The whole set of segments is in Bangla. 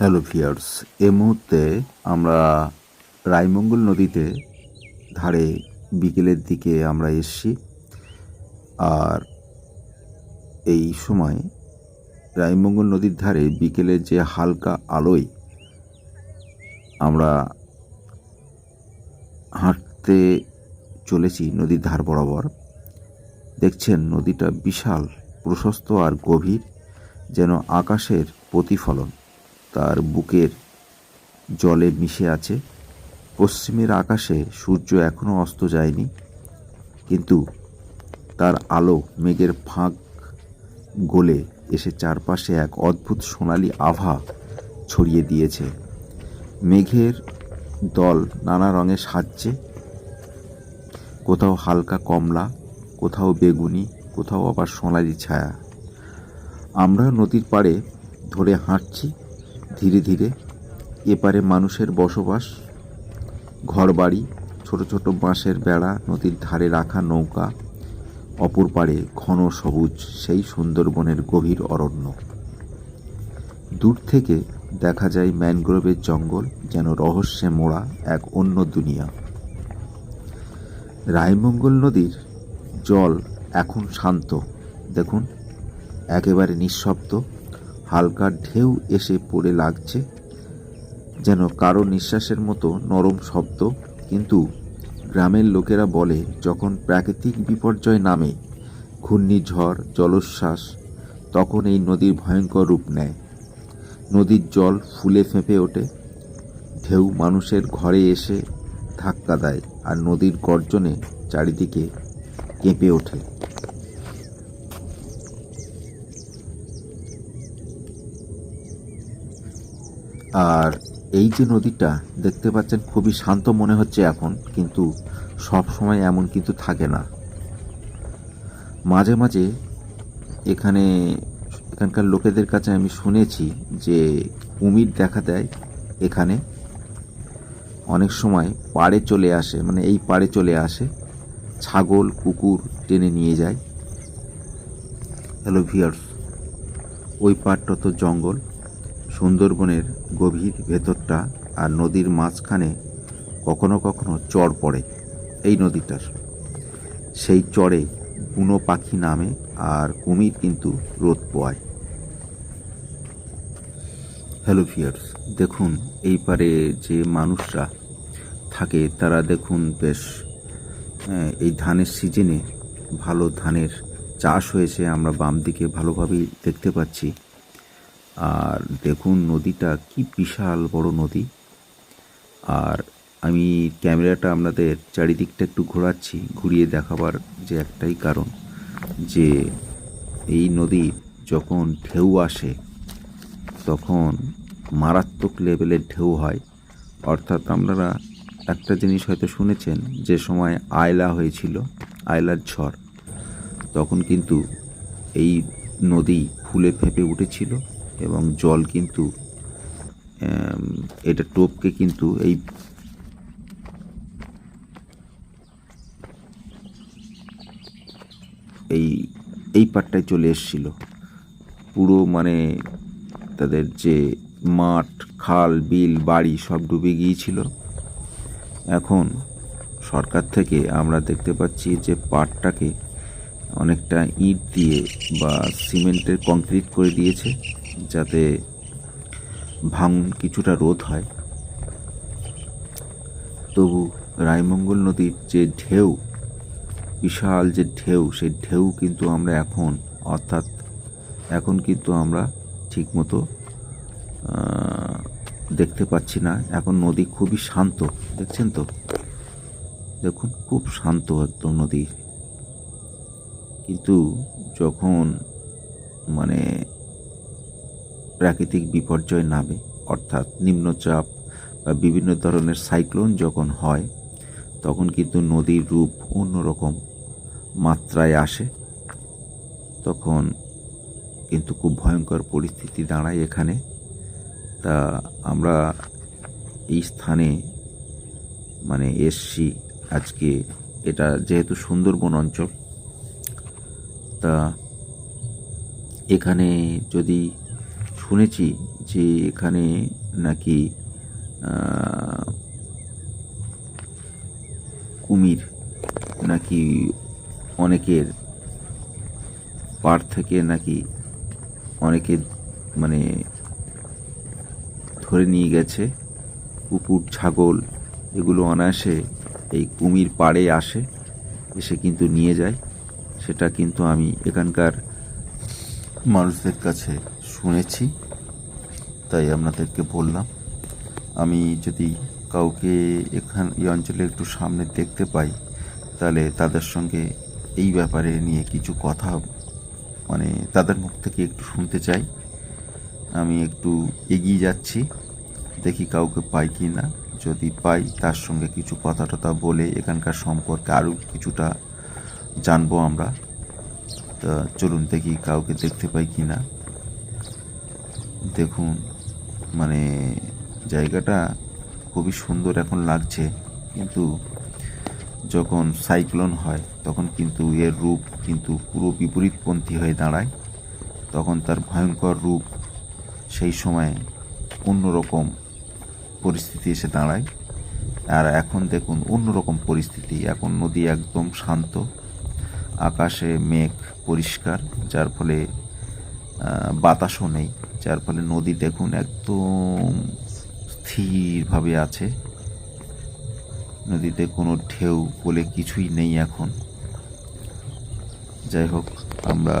হ্যালো ভিয়ার্স এ মুহূর্তে আমরা রায়মঙ্গল নদীতে ধারে বিকেলের দিকে আমরা এসছি। আর এই সময় রায়মঙ্গল নদীর ধারে বিকেলের যে হালকা আলোয় আমরা হাঁটতে চলেছি নদীর ধার বরাবর। দেখছেন, নদীটা বিশাল, প্রশস্ত আর গভীর, যেন আকাশের প্রতিফলন। তার বুকের জলে মিশে আছে। পশ্চিমের আকাশে সূর্য এখনও অস্ত যায়নি, কিন্তু তার আলো মেঘের ফাঁক গলে এসে চারপাশে এক অদ্ভুত সোনালি আভা ছড়িয়ে দিয়েছে। মেঘের দল নানা রঙে সাজছে। কোথাও হালকা কমলা, কোথাও বেগুনি, কোথাও আবার সোনালি ছায়া। আমরা নদীর পাড়ে ধরে হাঁটছি। ধীরে ধীরে এপারে মানুষের বসবাস, ঘরবাড়ি, ছোট ছোট বাঁশের বেড়া, নদীর ধারে রাখা নৌকা, অপর পারে ঘন সবুজ সেই সুন্দরবনের গভীর অরণ্য। দূর থেকে দেখা যায় ম্যানগ্রোভের জঙ্গল যেন রহস্যে মোড়া এক অন্য দুনিয়া। রায়মঙ্গল নদীর জল এখন শান্ত। দেখুন, একেবারে নিঃশব্দ। হালকা ঢেউ এসে পড়ে লাগছে, যেন কারও নিঃশ্বাসের মতো নরম শব্দ। কিন্তু গ্রামের লোকেরা বলে, যখন প্রাকৃতিক বিপর্যয় নামে ঘূর্ণিঝড় জলোচ্ছ্বাস, তখন এই নদীর ভয়ঙ্কর রূপ নেয়। নদীর জল ফুলে ফেঁপে ওঠে, ঢেউ মানুষের ঘরে এসে ধাক্কা দেয়, আর নদীর গর্জনে চারিদিকে কেঁপে ওঠে। আর এই যে নদীটা দেখতে পাচ্ছেন, খুবই শান্ত মনে হচ্ছে এখন, কিন্তু সব সময় এমন কিন্তু থাকে না। মাঝে মাঝে এখানে, এখানকার লোকেদের কাছে আমি শুনেছি যে কুমির দেখা দেয় এখানে। অনেক সময় পাড়ে চলে আসে মানে এই পাড়ে চলে আসে, ছাগল, কুকুর টেনে নিয়ে যায়। হ্যালো ভিয়ার্স ওই পাড়টা তো জঙ্গল। সুন্দরবনের গভীর ভেতরটা আর নদীর মাঝখানে কখনো কখনো চর পড়ে এই নদীটার। সেই চরে বুনো পাখি নামে আর কুমির কিন্তু রোদ পোয়ায়। হ্যালো ফিয়ার্স দেখুন এই পারে যে মানুষরা থাকে, তারা দেখুন বেশ এই ধানের সিজনে ভালো ধানের চাষ হয়েছে। আমরা বাম দিকে ভালোভাবেই দেখতে পাচ্ছি। আর দেখুন নদীটা কি বিশাল বড় নদী। আর আমি ক্যামেরাটা আপনাদের চারিদিকটা একটু ঘোরাচ্ছি, ঘুরিয়ে দেখাবার যে একটাই কারণ যে এই নদীর যখন ঢেউ আসে, তখন মারাত্মক লেভেলের ঢেউ হয়। অর্থাৎ আপনারা একটা জিনিস হয়তো শুনেছেন, যে সময় আয়লা হয়েছিল, আয়লার ঝড়, তখন কিন্তু এই নদী ফুলে ফেঁপে উঠেছিল। এবং জল কিন্তু এটা টোপকে কিন্তু এই এই এই পাটটায় চলে এসেছিল। পুরো মানে তাদের যে মাঠ, খাল, বিল, বাড়ি সব ডুবে গিয়েছিল। এখন সরকার থেকে আমরা দেখতে পাচ্ছি যে পাটটাকে অনেকটা ইট দিয়ে বা সিমেন্টের কংক্রিট করে দিয়েছে। যাতে ভাঙন কিছুটা রোধ হয়। তবু রায়মঙ্গল নদীর যে ঢেউ, বিশাল যে ঢেউ, সেই ঢেউ কিন্তু আমরা এখন, অর্থাৎ এখন কিন্তু আমরা ঠিকমতো দেখতে পাচ্ছি না। এখন নদী খুবই শান্ত, দেখছেন তো? দেখুন, খুব শান্ত একদম নদী। কিন্তু যখন মানে প্রাকৃতিক বিপর্যয় নামে, অর্থাৎ নিম্নচাপ বা বিভিন্ন ধরনের সাইক্লোন যখন হয়, তখন কিন্তু নদীর রূপ অন্যরকম মাত্রায় আসে। তখন কিন্তু খুব ভয়ঙ্কর পরিস্থিতি দাঁড়ায় এখানে। তা আমরা এই স্থানে মানে এসছি আজকে। এটা যেহেতু সুন্দরবন অঞ্চল, তা এখানে যদি শুনেছি যে এখানে নাকি কুমির নাকি অনেকের পাড় থেকে নাকি অনেকে মানে ধরে নিয়ে গেছে, কুকুর, ছাগল এগুলো অনায়াসে এই কুমির পাড়ে আসে, এসে কিন্তু নিয়ে যায়। সেটা কিন্তু আমি এখানকার মানুষদের কাছে শুনেছি, তাই আপনাদেরকে বললাম। আমি যদি কাউকে এখান, এই অঞ্চলে একটু সামনে দেখতে পাই, তাহলে তাদের সঙ্গে এই ব্যাপারে নিয়ে কিছু কথা মানে তাদের মুখ থেকে একটু শুনতে চাই। আমি একটু এগিয়ে যাচ্ছি, দেখি কাউকে পাই কি না। যদি পাই, তার সঙ্গে কিছু কথা টথা বলে এখানকার সম্পর্কে আরও কিছুটা জানব আমরা। তা চলুন দেখি কাউকে দেখতে পাই কি না। দেখুন মানে জায়গাটা খুবই সুন্দর এখন লাগছে। কিন্তু যখন সাইক্লোন হয়, তখন কিন্তু এর রূপ কিন্তু পুরো বিপরীতপন্থী হয়ে দাঁড়ায়। তখন তার ভয়ঙ্কর রূপ সেই সময় অন্যরকম পরিস্থিতি এসে দাঁড়ায়। আর এখন দেখুন, অন্যরকম পরিস্থিতি। এখন নদী একদম শান্ত, আকাশে মেঘ পরিষ্কার, যার ফলে বাতাসও নেই, যার ফলে নদী দেখুন একদম স্থিরভাবে আছে। নদীতে কোনো ঢেউ বলে কিছুই নেই এখন। যাই হোক, আমরা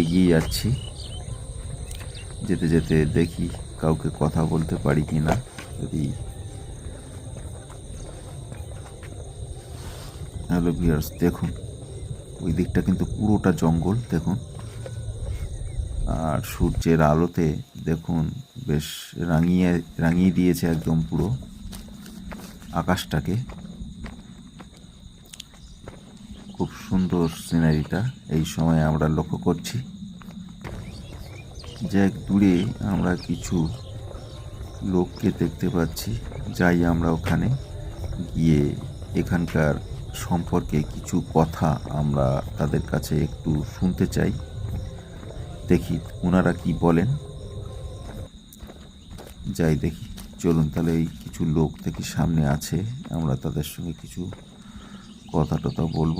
এগিয়ে যাচ্ছি। যেতে যেতে দেখি কাউকে কথা বলতে পারি কি না যদি হ্যালো ভিউয়ার্স, দেখুন। ওই দিকটা কিন্তু পুরোটা জঙ্গল, দেখুন। আর সূর্যের আলোতে দেখুন বেশ রাঙিয়ে রাঙিয়ে দিয়েছে একদম পুরো আকাশটাকে। খুব সুন্দর সিনারিটা এই সময় আমরা লক্ষ্য করছি। যে এক দূরে আমরা কিছু লোককে দেখতে পাচ্ছি, যাই আমরা ওখানে গিয়ে এখানকার সম্পর্কে কিছু কথা আমরা তাদের কাছে একটু শুনতে চাই। দেখি ওনারা কি বলেন। যাই দেখি, চলুন তাহলে এই কিছু লোক থেকে সামনে আছে, আমরা তাদের সঙ্গে কিছু কথা টথা বলব।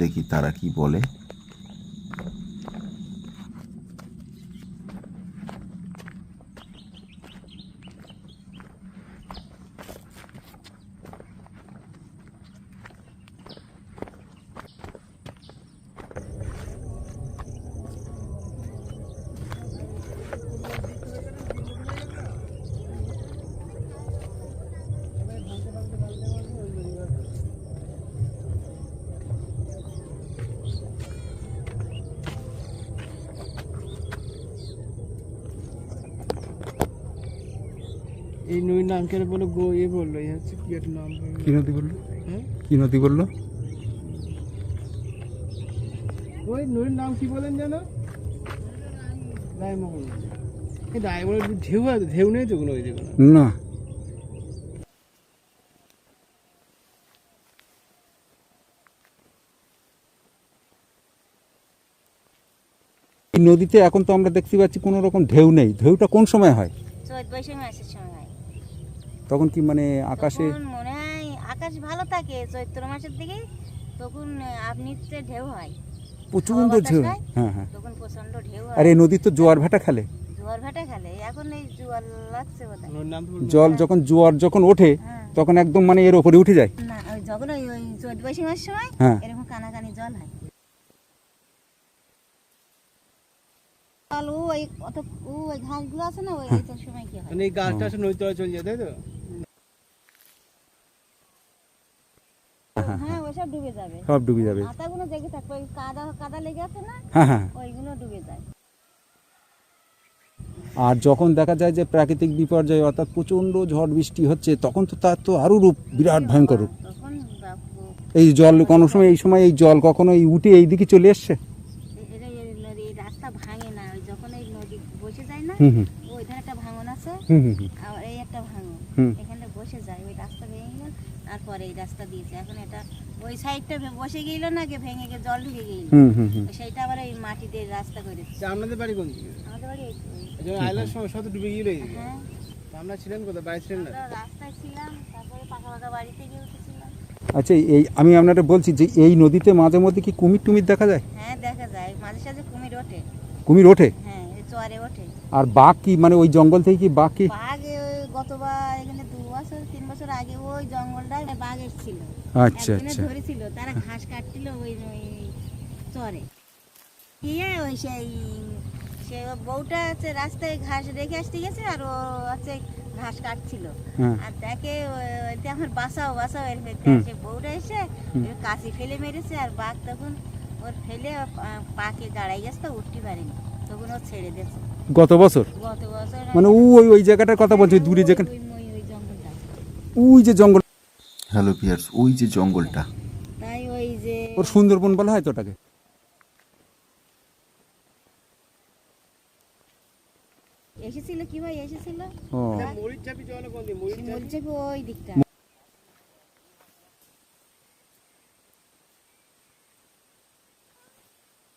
দেখি তারা কি বলে। নাম কেন বলো গো এ বলল হচ্ছে কি একটা নাম কি নদী বলল? হ্যাঁ? কি নদী বলল? ওই নদীর নাম কি বলেন জানো রায়মোহন এই রায়মোহন ঢেউ আছে ঢেউ নেই তো কোনো ওই না। নদীতে এখন তো আমরা দেখতে পাচ্ছি কোনো রকম ঢেউ নেই। ঢেউটা কোন সময় হয়? চৈত বৈশাখ মাসের সময়। হয় তখন কি মানে আকাশে তখন মনে হয় আকাশ ভালো থাকে চৈত্র মাসের দিকে তখন আপনি ঢেউ হয়। প্রচণ্ড বাতাস ঢেউ। হ্যাঁ হ্যাঁ। তখন প্রচণ্ড ঢেউ আর এই নদী তো জোয়ার ভাটা খেলে। জোয়ার ভাটা খেলে এখন এই জোয়ার লাগছে জল যখন জোয়ার যখন ওঠে হ্যাঁ। তখন একদম মানে এর ওপরে উঠে যায়। না ওই যখন ওই ওই চৈত বৈশাখ মাসের সময় হ্যাঁ। এরকম কানাকানি জল হয়। জল ও ওই অত ওই ঘাসগুলো আছে না ওই হ্যাঁ। সময় কি হয়? মানে এই গাছটা তলায় চলে যায় তাই তো? হ্যাঁ ওইসব ডুবে যাবে। সব ডুবে যাবে। আতাগুলো জেগে থাকবে ওই কাদা কাদা লেগে আছে না? হ্যাঁ হ্যাঁ। ওইগুলো ডুবে যায়। আর যখন দেখা যায় যে প্রাকৃতিক বিপর্যয় অর্থাৎ প্রচণ্ড ঝড় বৃষ্টি হচ্ছে তখন তো তার তো আরও রূপ বিরাট ভয়ঙ্কর রূপ। এই জল কোনো সময় এই সময় এই জল কখনো এই উঠে এই দিকে চলে এসছে? এটা এই নদী এই রাস্তা ভাঙে না যখন এই নদী বসে যায় না হুম হুম। একটা ভাঙন আছে হুম হুম হুম। আর এই একটা ভাঙন। হুম। এখানে বসে যায় ওই রাস্তা ভেঙে গেল তারপরে এই রাস্তা দিয়েছে। এখন এটা ওই সাইডটা বসে গেল না কে ভেঙে গিয়ে জল ঢুকে গেল। হুম হুম হুম। সেইটা আবার ওই মাটি দিয়ে রাস্তা করে আপনাদের বাড়ি কোন দিকে? আমাদের বাড়ি এই আইলার সময় শত ডুবে হ্যাঁ। আমরা ছিলেন কোথায়? বাড়ি ছিলেন না? রাস্তায় ছিলাম তারপরে পাকা পাকা বাড়িতে গিয়ে উঠেছিলাম। আচ্ছা এই আমি আপনারা বলছি যে এই নদীতে মাঝে মধ্যে কি কুমির টুমির দেখা যায়? হ্যাঁ দেখা যায়। মাঝে সাঝে কুমির ওঠে। কুমির ওঠে? হ্যাঁ চরে ওঠে। আর বাঘ কি মানে ওই জঙ্গল থেকে কি বাঘ কি বাঘ ওই গতবার এখানে দু বছর তিন বছর আগে ওই জঙ্গলটায় বাঘ এসেছিল আচ্ছা আচ্ছা। ধরেছিল তারা ঘাস কাটছিল ওই চরে। ওই সেই সে বউটা হচ্ছে রাস্তায় ঘাস রেখে আসতে গেছে আর ও হচ্ছে ঘাস কাটছিল। হ্যাঁ। আর দেখে আমার বাসাও বাসাও এর সে বউটা এসে কাশি ফেলে মেরেছে আর বাঘ তখন ওর ফেলে পাকে গাড়াই গেছে তো উঠতে পারেনি। তখন ও ছেড়ে দিয়েছে। গত বছর? গত বছর মানে ওই ওই জায়গাটার কথা বলছে দূরে যেখানে ওই যে জঙ্গল হ্যালো পিয়ার্স ওই যে জঙ্গলটা। তাই ওই যে ওর সুন্দরবন বলা হয় তো ওটাকে? এসেছিল কি ভাই? এসেছিল? ও। মরিচ চাপি জলে কোন দিকে মরিচ চাপি ওই দিকটা।